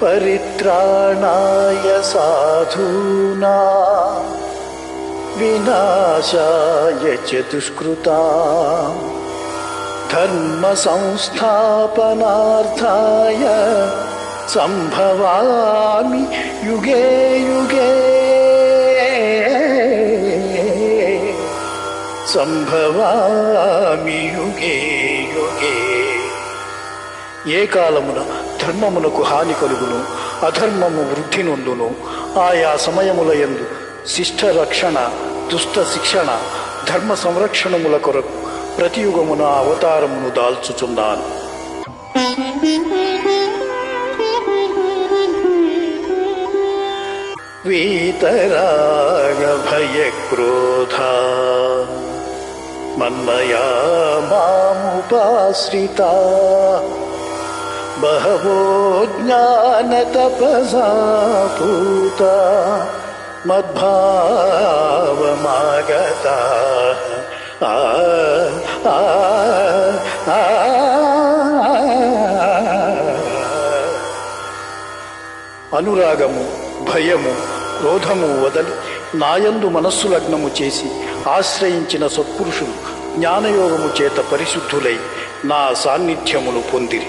परित्राणाय साधूना विनाशाय च दुष्कृता धर्मसंस्थापनार्थाय सम्भवामि युगे युगे। सम्भवामि युगे युगे। ये कालमुना ధర్మమునకు హాని కలుగును అధర్మము వృద్ధి నొందును. ఆయా సమయముల యందు శిష్ట రక్షణ దుష్ట శిక్షణ ధర్మ సంరక్షణముల కొరకు ప్రతియుగమున అవతారమును దాల్చుచున్నాను. వీతరాగ భయ క్రోధ మన్మయా మాముపాశ్రితా బహవో జ్ఞానతపసా పూత మద్భావమాగత ఆ ఆ, అనురాగము భయము క్రోధము వదలి నాయందు మనస్సు లగ్నము చేసి ఆశ్రయించిన సత్పురుషులు జ్ఞానయోగము చేత పరిశుద్ధులై నా సాన్నిధ్యమును పొందిరి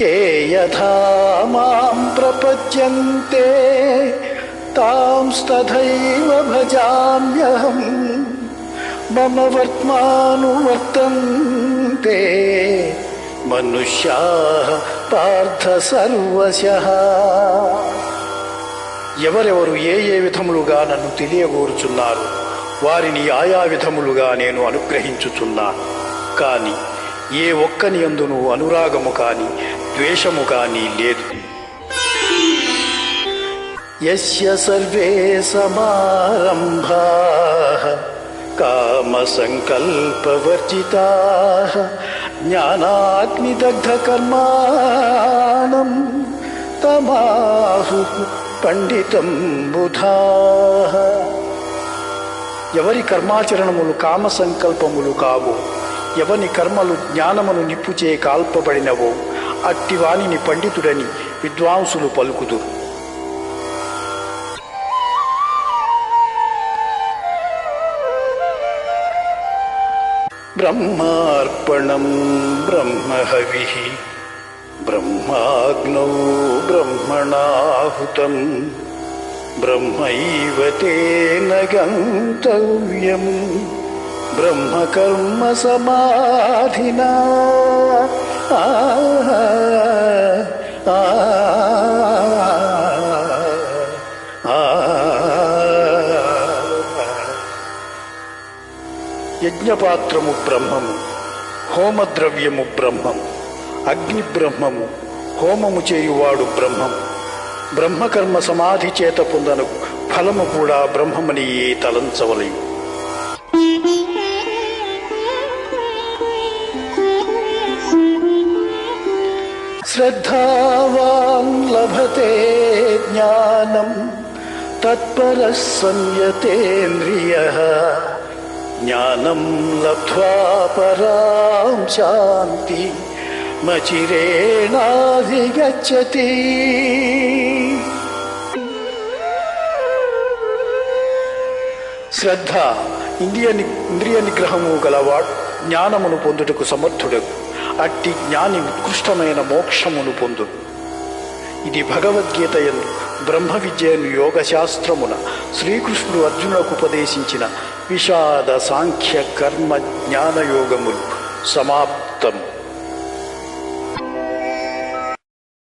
ఏ యథా మాం ప్రపద్యంతే తాంస్తథైవ భజామ్యహం మమ వర్త్మానువర్తంతే మనుష్యా పార్థ సర్వశ. ఎవరెవరు ఏ ఏ విధములుగా నన్ను తెలియగోరుచున్నారు వారిని ఆయా విధములుగా నేను అనుగ్రహించుచున్నాను. కానీ ఏ ఒక్కని అందును అనురాగము కాని ద్వేషము కాని లేదు. యస్య సర్వే సమారంభా కామ సంకల్పవర్జితా జ్ఞానాగ్నిదగ్ధ కర్మాణం తమాహు పండితం బుధా. ఎవరి కర్మాచరణములు కామ సంకల్పములు కావు ఎవని కర్మలు జ్ఞానమును నిప్పుచే కాల్పబడినవో అట్టివాణిని పండితుడని విద్వాంసులు పలుకుదురు. బ్రహ్మార్పణం బ్రహ్మహవి బ్రహ్మాగ్నౌ బ్రహ్మణాహుతం బ్రహ్మైవ తేన గంతవ్యం. బ్రహ్మకర్మ సమాధినా. ఆ, యజ్ఞపాత్రము బ్రహ్మము హోమద్రవ్యము బ్రహ్మము అగ్ని బ్రహ్మము హోమము చేయువాడు బ్రహ్మము. బ్రహ్మకర్మ సమాధి చేత పొందను ఫలము కూడా బ్రహ్మమని తలంచవలయు శ్రద్ధావాన్ లభతే జ్ఞానం తత్పర సంయతేంద్రియ జ్ఞానం లబ్ధ్వా పరాం శాంతి మచిరేణాధిగచ్చతి శ్రద్ధ ఇంద్రియ ని- ఇంద్రియ నిగ్రహము గలవాడు జ్ఞానమును పొందుటకు సమర్థుడకు అట్టి జ్ఞాని ఉత్కృష్టమైన మోక్షమును పొందు ఇది భగవద్గీత ఎందు బ్రహ్మ విద్యను యోగ శాస్త్రమున శ్రీకృష్ణుడు అర్జునులకు ఉపదేశించిన విషాద సాంఖ్య కర్మ జ్ఞానయోగములు సమాప్తం